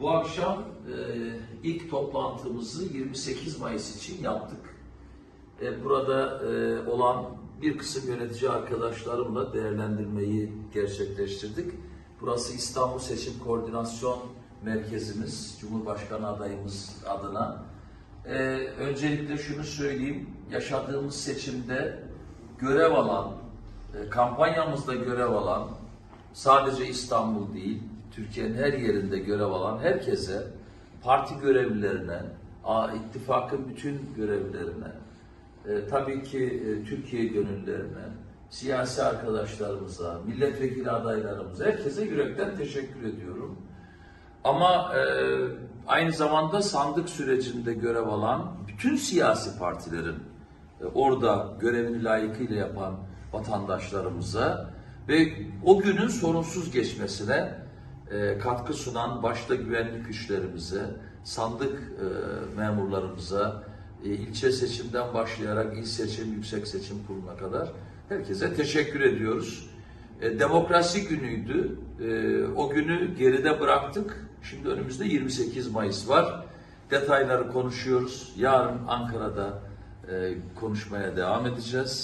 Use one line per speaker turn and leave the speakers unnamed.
Bu akşam e, ilk toplantımızı 28 Mayıs için yaptık. E, burada e, olan bir kısım yönetici arkadaşlarımla değerlendirmeyi gerçekleştirdik. Burası İstanbul Seçim Koordinasyon Merkezimiz, Cumhurbaşkanı adayımız adına. E, öncelikle şunu söyleyeyim, yaşadığımız seçimde görev alan, e, kampanyamızda görev alan, sadece İstanbul değil, Türkiye'nin her yerinde görev alan herkese, parti görevlilerine, ittifakın bütün görevlilerine, e, tabii ki e, Türkiye gönüllerine, siyasi arkadaşlarımıza, milletvekili adaylarımıza, herkese yürekten teşekkür ediyorum. Ama e, aynı zamanda sandık sürecinde görev alan bütün siyasi partilerin e, orada görevini layıkıyla yapan vatandaşlarımıza ve o günün sorunsuz geçmesine e, katkı sunan başta güvenlik güçlerimize, sandık e, memurlarımıza, e, ilçe seçimden başlayarak il seçim, yüksek seçim kuruluna kadar herkese teşekkür ediyoruz. E, demokrasi günüydü. O günü geride bıraktık. Şimdi önümüzde 28 Mayıs var. Detayları konuşuyoruz. Yarın Ankara'da konuşmaya devam edeceğiz.